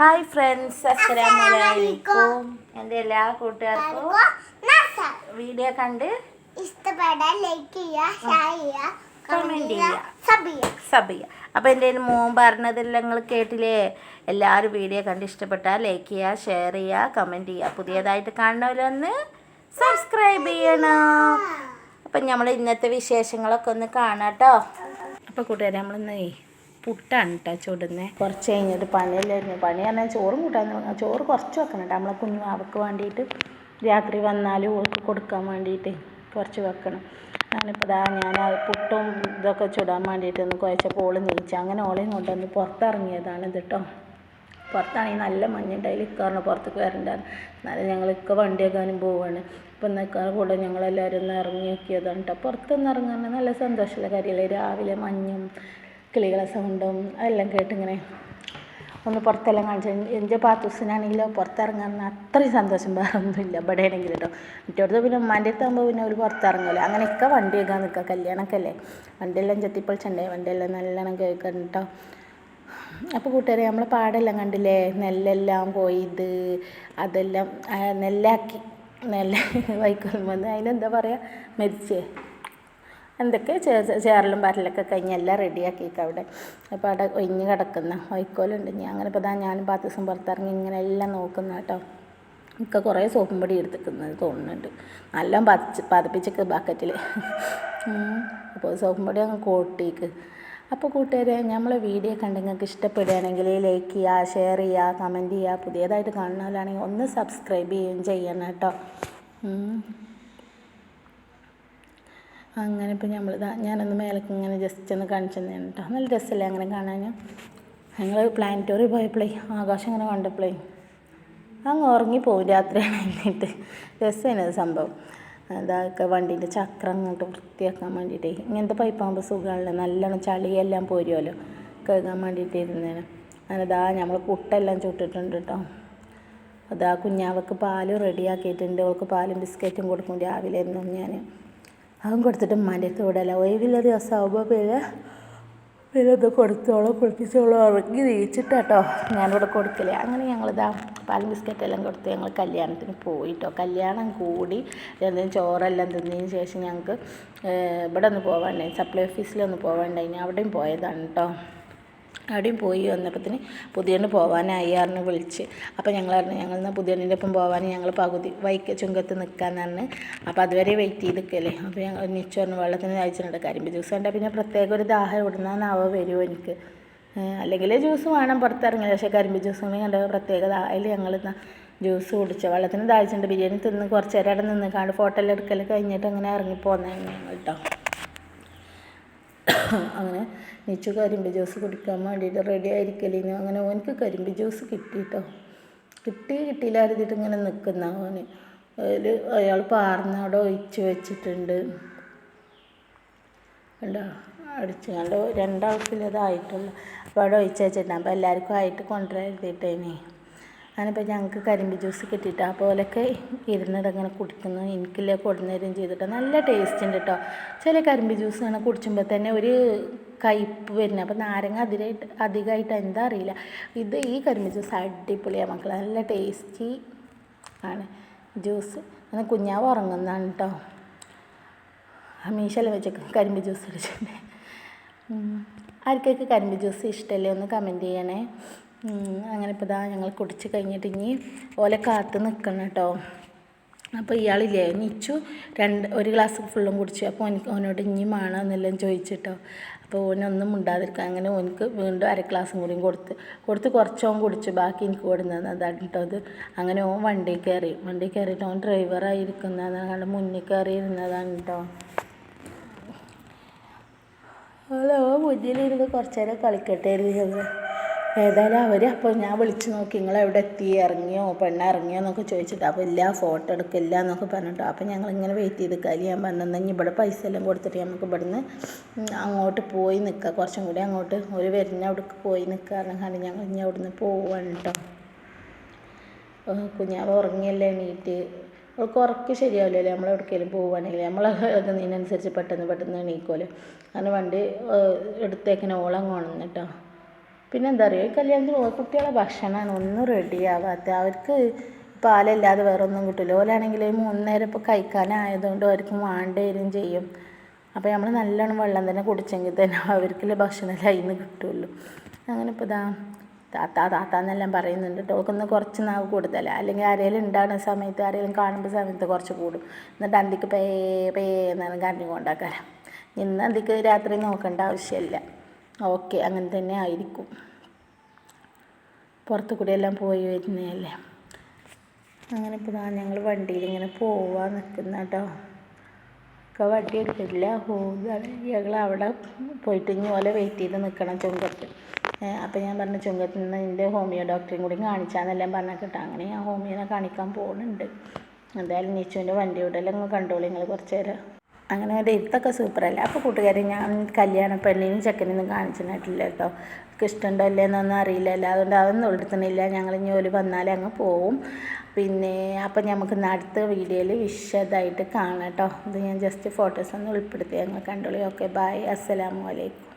Hi friends അസ്സലാമലൈക്കും. എന്റെ എല്ലാ കൂട്ടുകാർക്കും വീഡിയോ കണ്ട് ഇഷ്ടപ്പെടാൻ ലൈക്ക് ചെയ്യുക കമന്റ് ചെയ്യുക സബ് ചെയ്യുക. അപ്പോൾ എന്റെ മോൻ പറഞ്ഞതെല്ലാം നിങ്ങൾ കേട്ടില്ലേ? എല്ലാവരും വീഡിയോ കണ്ട് ഇഷ്ടപ്പെട്ടാൽ ലൈക്ക് ചെയ്യുക ഷെയർ ചെയ്യുക കമന്റ് ചെയ്യുക. പുതിയതായിട്ട് കാണുന്നവരൊന്ന് സബ്സ്ക്രൈബ് ചെയ്യണം. അപ്പം നമ്മൾ ഇന്നത്തെ വിശേഷങ്ങളൊക്കെ ഒന്ന് കാണാം കേട്ടോ അപ്പോൾ കൂട്ടുകാരെ നമ്മളിന്ന് പുട്ടാണ് കേട്ടോ ചൂടുന്നത് കുറച്ച് കഴിഞ്ഞിട്ട് പണിയല്ലായിരുന്നു പണി പറഞ്ഞാൽ ചോറും കൂട്ടാൻ ചോറ് കുറച്ച് വെക്കണം കേട്ടോ നമ്മളെ കുഞ്ഞു അവൾക്ക് വേണ്ടിയിട്ട് രാത്രി വന്നാലും ഓൾക്ക് കൊടുക്കാൻ വേണ്ടിയിട്ട് കുറച്ച് വെക്കണം. ഞാനിപ്പോൾ ദാ ഞാൻ പുട്ടും ഇതൊക്കെ ചുടാൻ വേണ്ടിയിട്ട് ഒന്ന് കുഴച്ചപ്പോൾ ഓൾ നീച്ച. അങ്ങനെ ഓളെയും കൊണ്ടുവന്ന് പുറത്തിറങ്ങിയതാണ് ഇത് കേട്ടോ പുറത്താണെങ്കിൽ നല്ല മഞ്ഞുണ്ടായി. ഇക്കാറിന് പുറത്തേക്ക് വരണ്ടായിരുന്നു എന്നാലും ഞങ്ങൾ ഇക്ക വണ്ടിയൊക്കെ അവനും പോവാണ്. ഇപ്പം നിൽക്കാൻ കൂടെ ഞങ്ങളെല്ലാവരും ഒന്ന് ഇറങ്ങി നോക്കിയതാണ് കേട്ടോ പുറത്തൊന്ന് ഇറങ്ങാൻ നല്ല സന്തോഷമുള്ള കാര്യമല്ലേ? രാവിലെ മഞ്ഞും കിളികളെ സൗണ്ടും അതെല്ലാം കേട്ടിങ്ങനെ ഒന്ന് പുറത്തെല്ലാം കാണിച്ചു എന്റെ പാത്തൂസിനാണെങ്കിലോ പുറത്തിറങ്ങാൻ അത്രയും സന്തോഷം വേറെ ഒന്നുമില്ല. ഇവിടെ ആണെങ്കിൽ കേട്ടോ മറ്റോടത്ത് പിന്നെ ഉമ്മാന്റെ അടുത്ത് ആകുമ്പോൾ പിന്നെ അവർ പുറത്തിറങ്ങില്ല അങ്ങനെയൊക്കെ വണ്ടി കേൾക്കാൻ നിൽക്കുക. കല്യാണമൊക്കെ അല്ലേ? വണ്ടിയെല്ലാം ചെത്തിപ്പൊളിച്ചുണ്ടേ വണ്ടിയെല്ലാം നല്ലോണം കേൾക്കണം കേട്ടോ അപ്പോൾ കൂട്ടുകാരെ നമ്മൾ പാടെല്ലാം കണ്ടില്ലേ? നെല്ലെല്ലാം കൊയ്ത് അതെല്ലാം നെല്ലാക്കി. നെല്ല് വൈക്കോലും വന്ന് അതിനെന്താ പറയുക മരിച്ചേ. എന്തൊക്കെ ചേറലും പാരലൊക്കെ കഴിഞ്ഞ് എല്ലാം റെഡിയാക്കിയിട്ട് അവിടെ. അപ്പോൾ അവിടെ ഒഴിഞ്ഞ് കിടക്കുന്ന വൈക്കോലുണ്ട്. ഞാൻ അങ്ങനെ ഇപ്പോൾ ഞാനും പത്ത് ദിവസം പുറത്തിറങ്ങി ഇങ്ങനെ എല്ലാം നോക്കുന്ന കേട്ടോ. ഒക്കെ കുറേ സോപ്പും പൊടി എടുത്തിക്കുന്നത് തോന്നുന്നുണ്ട്. നല്ല പച്ച പതപ്പിച്ചൊക്കെ ബക്കറ്റിൽ അപ്പോൾ സോപ്പും പൊടി അങ്ങ് കോട്ടിക്ക്. അപ്പോൾ കൂട്ടുകാരെ നമ്മളെ വീഡിയോ കണ്ട് നിങ്ങൾക്ക് ഇഷ്ടപ്പെടുകയാണെങ്കിൽ ലൈക്ക് ചെയ്യുക ഷെയർ ചെയ്യുക കമന്റ് ചെയ്യുക പുതിയതായിട്ട് കാണുന്നവരാണെങ്കിൽ ഒന്ന് സബ്സ്ക്രൈബ് ചെയ്യുകയും ചെയ്യണം കേട്ടോ. അങ്ങനെ ഇപ്പോൾ നമ്മൾ ഞാനൊന്ന് മേലേക്ക് ഇങ്ങനെ ജസ്റ്റ് ഒന്ന് കാണിച്ചു തന്നെ കേട്ടോ. നല്ല രസമല്ലേ അങ്ങനെ കാണാൻ ഞങ്ങൾ പ്ലാനറ്റോറിയം പോയപ്പോഴേ ആകാശം ഇങ്ങനെ കണ്ടപ്പോഴേ അങ്ങ് ഉറങ്ങിപ്പോവും രാത്രി കഴിഞ്ഞിട്ട് രസമാണ് സംഭവം. അതൊക്കെ വണ്ടീന്റെ ചക്രം അങ്ങോട്ട് വൃത്തിയാക്കാൻ വേണ്ടിയിട്ടേ. ഇങ്ങനത്തെ പൈപ്പാകുമ്പോൾ സുഖമാണല്ലോ നല്ലോണം ചളിയെല്ലാം പോരുമല്ലോ കഴുകാൻ വേണ്ടിയിട്ട് ഇരുന്നേനെ. അതാ നമ്മൾ പുട്ടെല്ലാം ചുട്ടിട്ടുണ്ട് കേട്ടോ അതാ കുഞ്ഞാവക്ക് പാൽ റെഡിയാക്കിയിട്ടുണ്ട്. അവൾക്ക് പാലും ബിസ്ക്കറ്റും കൊടുക്കും രാവിലെ എന്നും ഞാൻ അതും കൊടുത്തിട്ട് ഉമ്മാന്റെ അടുത്ത് വിടല. ദിവസം ദിവസമാകുമ്പോൾ പിന്നെ പിന്നെ ഇത് കൊടുത്തോളൂ കുളിപ്പിച്ചോളൂ ഉറങ്ങി നീച്ചിട്ടാട്ടോ ഞാനിവിടെ കൊടുക്കലേ. അങ്ങനെ ഞങ്ങളിതാ പാൽ ബിസ്ക്കറ്റ് എല്ലാം കൊടുത്ത് ഞങ്ങൾ കല്യാണത്തിന് പോയിട്ടോ. കല്യാണം കൂടി എന്തെങ്കിലും ചോറെല്ലാം തിന്നതിന് ശേഷം ഞങ്ങൾക്ക് ഇവിടെ ഒന്ന് പോകാണ്ടായി സപ്ലൈ ഓഫീസിലൊന്ന് പോകാണ്ടായി അവിടെയും പോയതാണ് കേട്ടോ അവിടെയും പോയി വന്നപ്പത്തിന് പുതിയണ്ണ് പോകാനായി അറിഞ്ഞ് വിളിച്ച്. അപ്പോൾ ഞങ്ങൾ പറഞ്ഞു ഞങ്ങൾ എന്നാൽ പുതിയണ്ണിന്റെ ഒപ്പം പോകാൻ ഞങ്ങൾ പകുതി വൈക്ക് ചുങ്കത്ത് നിൽക്കാന്ന് പറഞ്ഞ് അപ്പോൾ അതുവരെ വെയിറ്റ് ചെയ്ത് നിൽക്കല്ലേ അപ്പോൾ ഞങ്ങൾ ഒന്നിച്ച് പറഞ്ഞു വെള്ളത്തിന് അയച്ചിട്ടുണ്ട് കരിമ്പ് ജ്യൂസ് കണ്ടാൽ പിന്നെ പ്രത്യേക ഒരു ദാഹം ഇവിടുന്നാവോ വരുമോ എനിക്ക്. അല്ലെങ്കിൽ ജ്യൂസ് വേണം പുറത്തിറങ്ങില്ല പക്ഷേ കരിമ്പ് ജ്യൂസ് കണ്ട പ്രത്യേകത അതിൽ ഞങ്ങൾ ജ്യൂസ് കുടിച്ച. വെള്ളത്തിന് ദാഹിച്ചിട്ടുണ്ട്. ബിരിയാണി തിന്ന് കുറച്ച് നേരം അവിടെ നിന്ന് കാണും ഫോട്ടോ എല്ലാം എടുക്കൽ കഴിഞ്ഞിട്ട് അങ്ങനെ ഇറങ്ങി പോന്നതാണ് ഞങ്ങൾ കേട്ടോ അങ്ങനെ നീച്ചു കരിമ്പ് ജ്യൂസ് കുടിക്കാൻ വേണ്ടിയിട്ട് റെഡി ആയിരിക്കലിന് അങ്ങനെ ഓനിക്ക് കരിമ്പ് ജ്യൂസ് കിട്ടിയിട്ടോ കിട്ടി കിട്ടിയില്ല കരുതിയിട്ട് ഇങ്ങനെ നിൽക്കുന്ന ഓന്. അതിൽ അയാൾ പാർന്നവിടെ ഒഴിച്ച് വെച്ചിട്ടുണ്ട്. ഉണ്ടോ അടിച്ച് കണ്ടോ? രണ്ടാൾക്കില്ലതായിട്ടുള്ളൂ. അപ്പോൾ അവിടെ ഒഴിച്ച് വെച്ചിട്ടുണ്ട്. അപ്പോൾ എല്ലാവർക്കും ആയിട്ട് കൊണ്ടുവരുത്തിട്ടേനെ ഞാനിപ്പോൾ ഞങ്ങൾക്ക് കരിമ്പ് ജ്യൂസ് കിട്ടിയിട്ട് ആ പോലൊക്കെ ഇരുന്നിട്ട് അങ്ങനെ കുടിക്കുന്നു. എനിക്കില്ല കൊടുന്നേരും ചെയ്തിട്ട് നല്ല ടേസ്റ്റ് ഉണ്ട് കേട്ടോ ചില കരിമ്പ് ജ്യൂസ് അങ്ങനെ കുടിച്ചുമ്പോൾ തന്നെ ഒരു കയ്പ്പ് വരുന്നത് അപ്പോൾ നാരങ്ങ അതിരായിട്ട് അധികമായിട്ട് എന്താ അറിയില്ല. ഇത് ഈ കരിമ്പ് ജ്യൂസ് അടിപൊളിയാണ് മക്കൾ നല്ല ടേസ്റ്റി ആണ് ജ്യൂസ് അങ്ങനെ കുഞ്ഞാവ് ഉറങ്ങുന്നതാണ് കേട്ടോ മീശല വെച്ചേക്ക്. കരിമ്പ് ജ്യൂസ് അടിച്ചിട്ടുണ്ട് ആർക്കൊക്കെ കരിമ്പ് ജ്യൂസ് ഇഷ്ടമല്ലേ ഒന്ന് കമന്റ് ചെയ്യണേ. അങ്ങനെ ഇപ്പോൾ ഇതാ ഞങ്ങൾ കുടിച്ച് കഴിഞ്ഞിട്ട് ഇനി ഓലെ കാത്ത് നിൽക്കണം കേട്ടോ അപ്പോൾ ഇയാളില്ലേ നിച്ചു രണ്ട് ഒരു ഗ്ലാസ് ഫുള്ളും കുടിച്ചു. അപ്പോൾ ഓനിക്ക് ഓനോട് ഇനി വേണം എന്നെല്ലാം ചോദിച്ചിട്ടോ. അപ്പോൾ ഓനൊന്നും മിണ്ടാതിരിക്കുക അങ്ങനെ ഓനിക്ക് വീണ്ടും അര ഗ്ലാസും കൂടിയും കൊടുത്ത് കൊടുത്ത് കുറച്ചോൻ കുടിച്ചു. ബാക്കി എനിക്ക് കൊടുന്നതാണ് അതാണ് കേട്ടോ അത് അങ്ങനെ ഓൻ വണ്ടി കയറി. വണ്ടി കയറിയിട്ട് ഓൻ ഡ്രൈവറായിരിക്കുന്നതാണ് കണ്ട് മുന്നിൽ കയറി ഇരുന്നതാണ് കേട്ടോ ഹലോ മുന്നിലിരുന്ന് കുറച്ച് കളിക്കട്ടെ ഇരുന്നത് ഏതായാലും അവർ അപ്പോൾ ഞാൻ വിളിച്ച് നോക്കി നിങ്ങൾ എവിടെ എത്തി? ഇറങ്ങിയോ? പെണ്ണ ഇറങ്ങിയോ എന്നൊക്കെ ചോദിച്ചിട്ട് അപ്പോൾ ഇല്ല ഫോട്ടോ എടുക്കില്ല എന്നൊക്കെ പറഞ്ഞിട്ടോ. അപ്പോൾ ഞങ്ങൾ ഇങ്ങനെ വെയിറ്റ് ചെയ്ത് കാര്യം ഞാൻ പറഞ്ഞെന്നെങ്കിൽ ഇവിടെ പൈസ എല്ലാം കൊടുത്തിട്ട് നമുക്ക് ഇവിടുന്ന് അങ്ങോട്ട് പോയി നിൽക്കുക കുറച്ചും കൂടി അങ്ങോട്ട് ഒരു വരുന്ന അവിടേക്ക് പോയി നിൽക്കുക കണ്ട് ഞങ്ങൾ ഇനി അവിടുന്ന് പോവാണ് കേട്ടോ കുഞ്ഞാവ് ഉറങ്ങിയല്ലേ എണീറ്റ്. അവൾക്ക് ഉറക്ക് ശരിയാവില്ലല്ലോ നമ്മൾ എവിടേക്കെങ്കിലും പോവുകയാണെങ്കിൽ നമ്മൾ ഇതിനനുസരിച്ച് പെട്ടെന്ന് പെട്ടെന്ന് എണീക്കുമല്ലോ അങ്ങനെ വണ്ടി എടുത്തേക്കിനെ ഓളം കാണുന്നു കേട്ടോ പിന്നെ എന്താ പറയുക കല്യാണത്തിന് കുട്ടികളെ ഭക്ഷണമാണ് ഒന്നും റെഡി ആവാത്ത. അവർക്ക് പാലല്ലാതെ വേറെ ഒന്നും കിട്ടില്ല ഓലാണെങ്കിൽ മൂന്ന് നേരം ഇപ്പോൾ കഴിക്കാനായതുകൊണ്ട് അവർക്ക് വേണ്ട ചെയ്യും. അപ്പോൾ നമ്മൾ നല്ലോണം വെള്ളം തന്നെ കുടിച്ചെങ്കിൽ തന്നെ അവർക്കുള്ള ഭക്ഷണം അതിൽ നിന്ന് കിട്ടുള്ളൂ. അങ്ങനെ ഇപ്പോൾ ഇതാ താത്ത താത്ത എന്നെല്ലാം പറയുന്നുണ്ട്. കേട്ടോ അവൾക്കൊന്ന് കുറച്ച് നാവ് കൂടുതലാണ് അല്ലെങ്കിൽ ആരെങ്കിലും ഉണ്ടാകുന്ന സമയത്ത് ആരെങ്കിലും കാണുമ്പോൾ സമയത്ത് കുറച്ച് കൂടും. എന്നിട്ട് അന്തിക്ക് പേ പേ എന്നാണ് കരഞ്ഞു കൊണ്ടാക്കാരം ഇന്ന് അന്തിക്ക് രാത്രി നോക്കേണ്ട ആവശ്യമില്ല. ഓക്കെ അങ്ങനെ തന്നെ ആയിരിക്കും. പുറത്തു കൂടെ എല്ലാം പോയി വരുന്നതല്ലേ? അങ്ങനെ ഇപ്പോൾ ഇതാ ഞങ്ങൾ വണ്ടിയിൽ ഇങ്ങനെ പോവാൻ നിൽക്കുന്ന കേട്ടോ ഒക്കെ വണ്ടി എടുത്തിട്ടില്ല. പോകുകയാണ് ഞങ്ങൾ അവിടെ പോയിട്ട് ഇനി ഓലെ വെയിറ്റ് ചെയ്ത് നിൽക്കണം ചുങ്കത്ത്. അപ്പോൾ ഞാൻ പറഞ്ഞു ചുങ്കത്ത് നിന്ന് എന്റെ ഹോമിയോ ഡോക്ടറെയും കൂടി കാണിച്ചാന്നെല്ലാം പറഞ്ഞാൽ കേട്ടോ അങ്ങനെ ഞാൻ ഹോമിയോനെ കാണിക്കാൻ പോകുന്നുണ്ട് എന്തായാലും നീച്ചുവിന്റെ വണ്ടി വിടലെല്ലാം നിങ്ങൾ കണ്ടോളൂ നിങ്ങൾ കുറച്ച് നേരം. അങ്ങനെ ഒരു എഴുത്തൊക്കെ സൂപ്പറല്ലേ അപ്പോൾ കൂട്ടുകാരെ ഞാൻ കല്യാണ പെണ്ണിനും ചെക്കനൊന്നും കാണിച്ചിട്ടില്ല കേട്ടോ. ഇഷ്ടമുണ്ടോ ഇല്ലയെന്നൊന്നും അറിയില്ലല്ലോ? അതുകൊണ്ട് അതൊന്നും എടുത്തുന്നില്ല ഞങ്ങൾ ഇനി ഒരു വന്നാലേ അങ്ങ് പോവും. പിന്നെ അപ്പം നമുക്ക് അടുത്ത വീഡിയോയിൽ വിശദമായിട്ട് കാണാം കേട്ടോ. ഇത് ഞാൻ ജസ്റ്റ് ഫോട്ടോസ് ഒന്ന് ഉൾപ്പെടുത്തി. ഞങ്ങൾ കണ്ടോളി. ഓക്കെ ബായ് അസ്സലാമു അലൈക്കും.